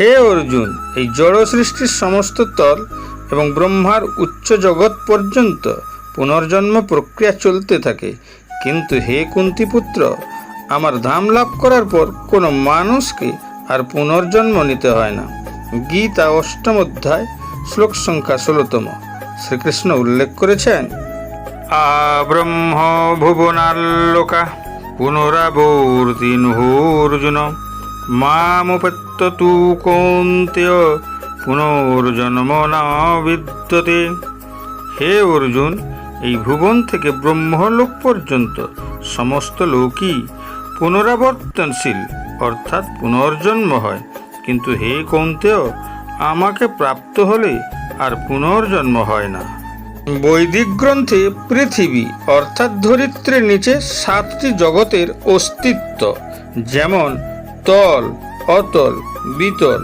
হে অর্জুন, এই জড় সৃষ্টির সমস্ত তল এবং ব্রহ্মার উচ্চ জগৎ পর্যন্ত পুনর্জন্ম প্রক্রিয়া চলতে থাকে। কিন্তু হে কুন্তিপুত্র, আমার ধাম লাভ করার পর কোনো মানুষকে আর পুনর্জন্ম নিতে হয় না। গীতা অষ্টম অধ্যায়, শ্লোক সংখ্যা ষোলোতম। শ্রীকৃষ্ণ উল্লেখ করেছেন আব্রহ্ম ভুবনাল্লোকা পুনরাবর্তি অর্জুন। মামুপত্য তু কৌন্তেয় পুনর্জন্ম না বিদ্যতে হে অর্জুন এই ভুবন থেকে ব্রহ্মলোক পর্যন্ত সমস্ত লোকই পুনরাবর্তনশীল, অর্থাৎ পুনর্জন্ম হয়। কিন্তু হে কৌন্তেয়, আমাকে প্রাপ্ত হলে আর পুনর্জন্ম হয় না। বৈদিক গ্রন্থে পৃথিবী, অর্থাৎ ধরিত্রের নিচে সাতটি জগতের অস্তিত্ব, যেমন তল, অতল, বিতল,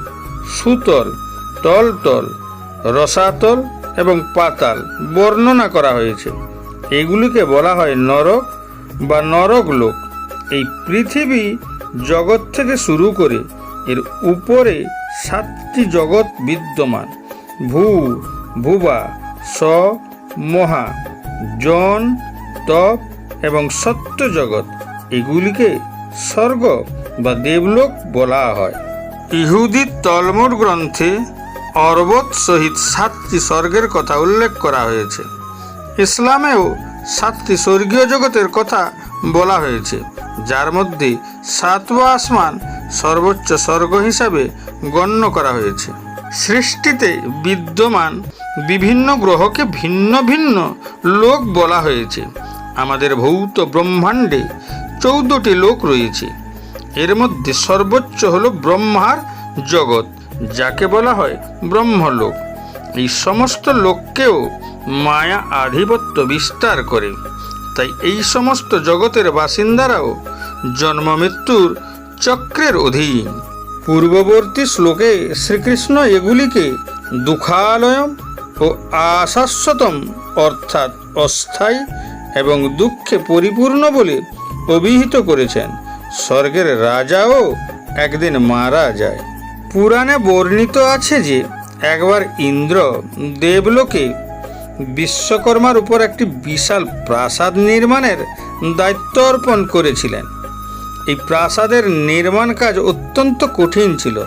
সুতল তলতল রসাতল এবং পাতাল বর্ণনা করা হয়েছে। এগুলিকে বলা হয় নরক বা নরক লোক এই পৃথিবী জগৎ থেকে শুরু করে এর উপরে সাতটি জগৎ বিদ্যমান। ভূ, ভুবা, স, মহা, জন, তপ এবং সত্য জগৎ। এগুলিকে স্বর্গ দেবলোক বলা হয়। ইহুদি তলমুড গ্রন্থে অর্বত সহিত সাতটি স্বর্গের কথা উল্লেখ করা হয়েছে। ইসলামেও সাতটি স্বর্গীয় জগতের কথা বলা হয়েছে, যার মধ্যে সাতওয়া আসমান সর্বোচ্চ স্বর্গ হিসাবে গণ্য করা হয়েছে। সৃষ্টিতে বিদ্যমান বিভিন্ন গ্রহকে ভিন্ন ভিন্ন লোক বলা হয়েছে। আমাদের ভৌত ব্রহ্মাণ্ডে চৌদ্দটি লোক রয়েছে। এর মধ্যে সর্বোচ্চ হলো ব্রহ্মার জগৎ, যাকে বলা হয় ব্রহ্মলোক। এই সমস্ত লোককেও মায়া আধিপত্য বিস্তার করে। তাই এই সমস্ত জগতের বাসিন্দারাও জন্ম মৃত্যুর চক্রের অধীন। পূর্ববর্তী শ্লোকে শ্রীকৃষ্ণ এগুলিকে দুঃখালয়ম ও আশাশ্বতম অর্থাৎ অস্থায়ী এবং দুঃখে পরিপূর্ণ বলে অভিহিত করেছেন। স্বর্গের রাজাও একদিন মারা যায়। পুরাণে বর্ণিত আছে যে, একবার ইন্দ্র দেবলোকে বিশ্বকর্মার উপর একটি বিশাল প্রাসাদ নির্মাণের দায়িত্ব অর্পণ করেছিলেন। এই প্রাসাদের নির্মাণ কাজ অত্যন্ত কঠিন ছিল,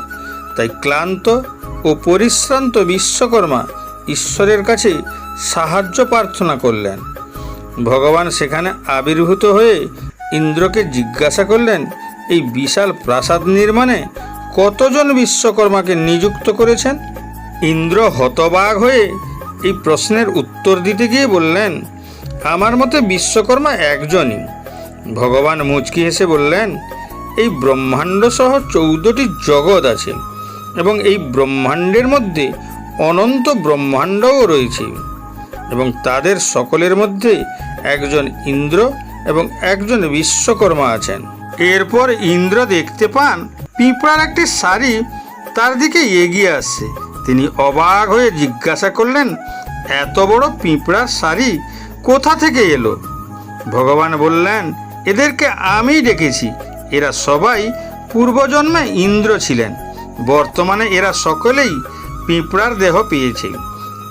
তাই ক্লান্ত ও পরিশ্রান্ত বিশ্বকর্মা ঈশ্বরের কাছে সাহায্য প্রার্থনা করলেন। ভগবান সেখানে আবির্ভূত হয়ে ইন্দ্রকে জিজ্ঞাসা করলেন, এই বিশাল প্রাসাদ নির্মাণে কতজন বিশ্বকর্মাকে নিযুক্ত করেছেন? ইন্দ্র হতবাগ হয়ে এই প্রশ্নের উত্তর দিতে গিয়ে বললেন, আমার মতে বিশ্বকর্মা একজনই। ভগবান মুচকি হেসে বললেন, এই ব্রহ্মাণ্ড সহ চৌদ্দটি জগৎ আছে এবং এই ব্রহ্মাণ্ডের মধ্যে অনন্ত ব্রহ্মাণ্ডও রয়েছে এবং তাদের সকলের মধ্যে একজন ইন্দ্র এবং একজন বিশ্বকর্মা আছেন। এরপর ইন্দ্র দেখতে পান, পিঁপড়ার একটি শাড়ি তার দিকে এগিয়ে আসছে। তিনি অবাক হয়ে জিজ্ঞাসা করলেন, এত বড় পিঁপড়ার শাড়ি কোথা থেকে এলো? ভগবান বললেন, এদেরকে আমি ডেকেছি। এরা সবাই পূর্বজন্মে ইন্দ্র ছিলেন। বর্তমানে এরা সকলেই পিঁপড়ার দেহ পেয়েছে।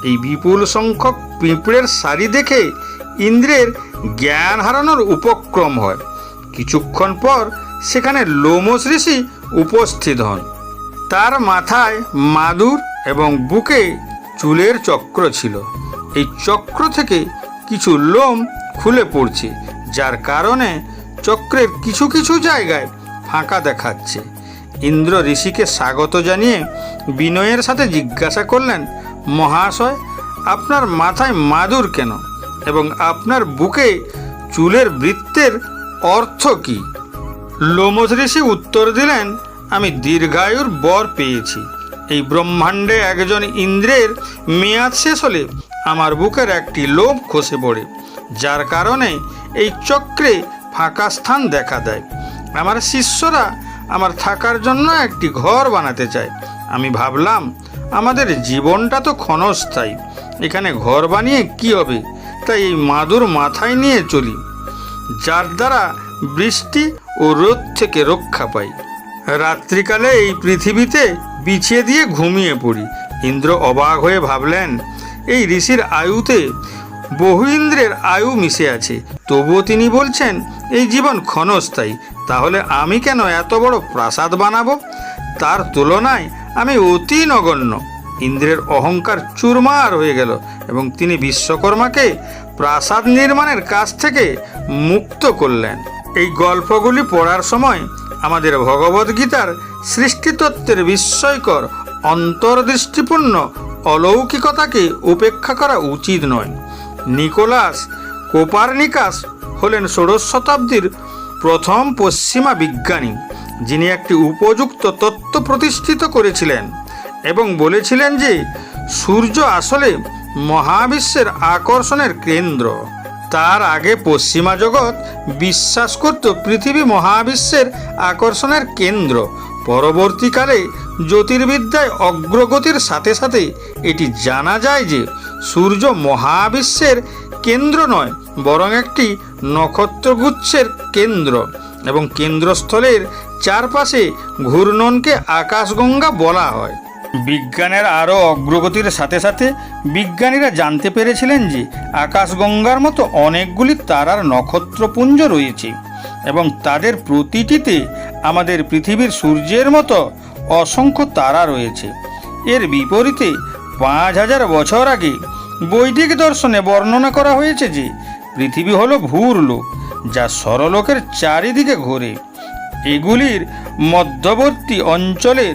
এই বিপুল সংখ্যক পিঁপড়ের শাড়ি দেখে ইন্দ্রের জ্ঞান হারানোর উপক্রম হয়। কিছুক্ষণ পর সেখানে লোমস ঋষি উপস্থিত হন। তার মাথায় মাদুর এবং বুকে চুলের চক্র ছিল। এই চক্র থেকে কিছু লোম খুলে পড়ছে, যার কারণে চক্রের কিছু কিছু জায়গায় ফাঁকা দেখাচ্ছে। ইন্দ্র ঋষিকে স্বাগত জানিয়ে বিনয়ের সাথে জিজ্ঞাসা করলেন, মহাশয়, আপনার মাথায় মাদুর কেন? এবং আপনার বুকে চুলের বৃত্তের অর্থ কী? লোমস ঋষি উত্তর দিলেন, আমি দীর্ঘায়ুর বর পেয়েছি। এই ব্রহ্মাণ্ডে একজন ইন্দ্রের মেয়াদ শেষ হলে আমার বুকের একটি লোভ খসে পড়ে, যার কারণে এই চক্রে ফাঁকা স্থান দেখা দেয়। আমার শিষ্যরা আমার থাকার জন্য একটি ঘর বানাতে চায়। আমি ভাবলাম, আমাদের জীবনটা তো ক্ষণস্থায়ী। এখানে ঘর বানিয়ে কি হবে? তাই এই মাদুর মাথায় নিয়ে চলি, যার দ্বারা বৃষ্টি ও রোদ থেকে রক্ষা পাই। রাত্রিকালে এই পৃথিবীতে বিছিয়ে দিয়ে ঘুমিয়ে পড়ি। ইন্দ্র অবাক হয়ে ভাবলেন, এই ঋষির আয়ুতে বহু ইন্দ্রের আয়ু মিশে আছে। তবুও তিনি বলছেন, এই জীবন ক্ষণস্থায়ী, তাহলে আমি কেন এত বড় প্রাসাদ বানাবো? তার তুলনায় আমি অতি নগণ্য। ইন্দ্রের অহংকার চুরমার হয়ে গেল এবং তিনি বিশ্বকর্মাকে প্রাসাদ নির্মাণের কাছ থেকে মুক্ত করলেন। এই গল্পগুলি পড়ার সময় আমাদের ভগবদ্গীতার সৃষ্টিতত্ত্বের বিস্ময়কর অন্তর্দৃষ্টিপূর্ণ অলৌকিকতাকে উপেক্ষা করা উচিত নয়। নিকোলাস কোপারনিকাস হলেন ষোড়শ শতাব্দীর প্রথম পশ্চিমা বিজ্ঞানী, যিনি একটি উপযুক্ত তত্ত্ব প্রতিষ্ঠিত করেছিলেন। এবং বলেছিলেন যে, সূর্য আসলে মহাবিশ্বের আকর্ষণের কেন্দ্র। তার আগে পশ্চিমা জগৎ বিশ্বাস করত পৃথিবী মহাবিশ্বের আকর্ষণের কেন্দ্র। পরবর্তীকালে জ্যোতির্বিদ্যায় অগ্রগতির সাথে সাথে এটি জানা যায় যে, সূর্য মহাবিশ্বের কেন্দ্র নয়, বরং একটি নক্ষত্রগুচ্ছের কেন্দ্র এবং কেন্দ্রস্থলের চারপাশে ঘূর্ণনকে আকাশগঙ্গা বলা হয়। বিজ্ঞানের আরও অগ্রগতির সাথে সাথে বিজ্ঞানীরা জানতে পেরেছিলেন যে আকাশগঙ্গার মতো অনেকগুলি তারার নক্ষত্রপুঞ্জ রয়েছে এবং তাদের প্রতিটিতে আমাদের পৃথিবীর সূর্যের মতো অসংখ্য তারা রয়েছে। এর বিপরীতে পাঁচ হাজার বছর আগে বৈদিক দর্শনে বর্ণনা করা হয়েছে যে পৃথিবী হলো ভূর লোক, যা সরলোকের চারিদিকে ঘোরে। এগুলির মধ্যবর্তী অঞ্চলের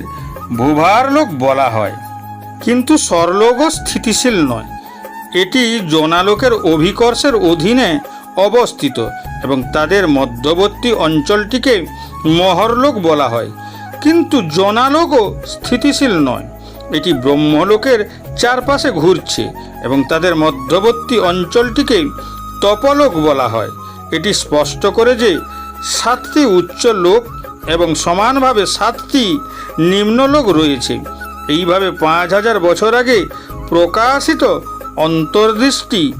ভূভার লোক বলা হয়। কিন্তু স্বর্লোকও স্থিতিশীল নয়। এটি জনালোকের অভিকর্ষের অধীনে অবস্থিত এবং তাদের মধ্যবর্তী অঞ্চলটিকে মহরলোক বলা হয়। কিন্তু জনালোকও স্থিতিশীল নয়। এটি ব্রহ্মলোকের চারপাশে ঘুরছে এবং তাদের মধ্যবর্তী অঞ্চলটিকে তপলোক বলা হয়। এটি স্পষ্ট করে যে সাতটি উচ্চ লোক এবং সমানভাবে সাতটি নিম্নলোক রয়েছে। এইভাবে পাঁচ হাজার বছর আগে প্রকাশিত অন্তর্দৃষ্টি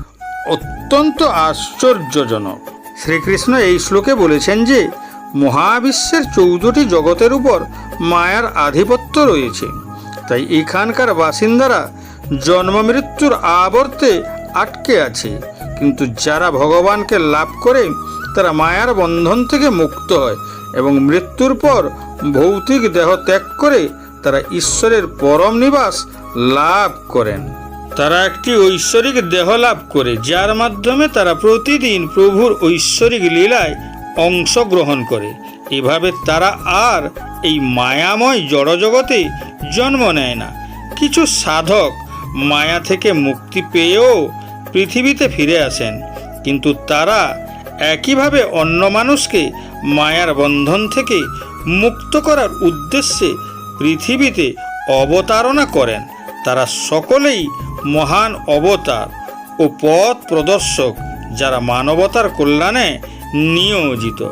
অত্যন্ত আশ্চর্যজনক। শ্রীকৃষ্ণ এই শ্লোকে বলেছেন যে, মহাবিশ্বের চৌদ্দটি জগতের উপর মায়ার আধিপত্য রয়েছে। তাই এখানকার বাসিন্দারা জন্ম মৃত্যুর আবর্তে আটকে আছে। কিন্তু যারা ভগবানকে লাভ করে, তারা মায়ার বন্ধন থেকে মুক্ত হয় এবং মৃত্যুর পর ভৌতিক দেহ ত্যাগ করে তারা ঈশ্বরের পরম নিবাস লাভ করেন। তারা একটি ঐশ্বরিক দেহ লাভ করে, যার মাধ্যমে তারা প্রতিদিন প্রভুর ঐশ্বরিক লীলায় অংশগ্রহণ করে। এভাবে তারা আর এই মায়াময় জড়জগতে জন্ম নেয় না। কিছু সাধক মায়া থেকে মুক্তি পেয়েও পৃথিবীতে ফিরে আসেন, কিন্তু তারা একইভাবে অন্য মানুষকে মায়ার বন্ধন থেকে মুক্ত করার উদ্দেশ্যে পৃথিবীতে অবতারণা করেন। তারা সকলেই মহান অবতার ও পথ প্রদর্শক যারা মানবতার কল্যাণে নিয়োজিত।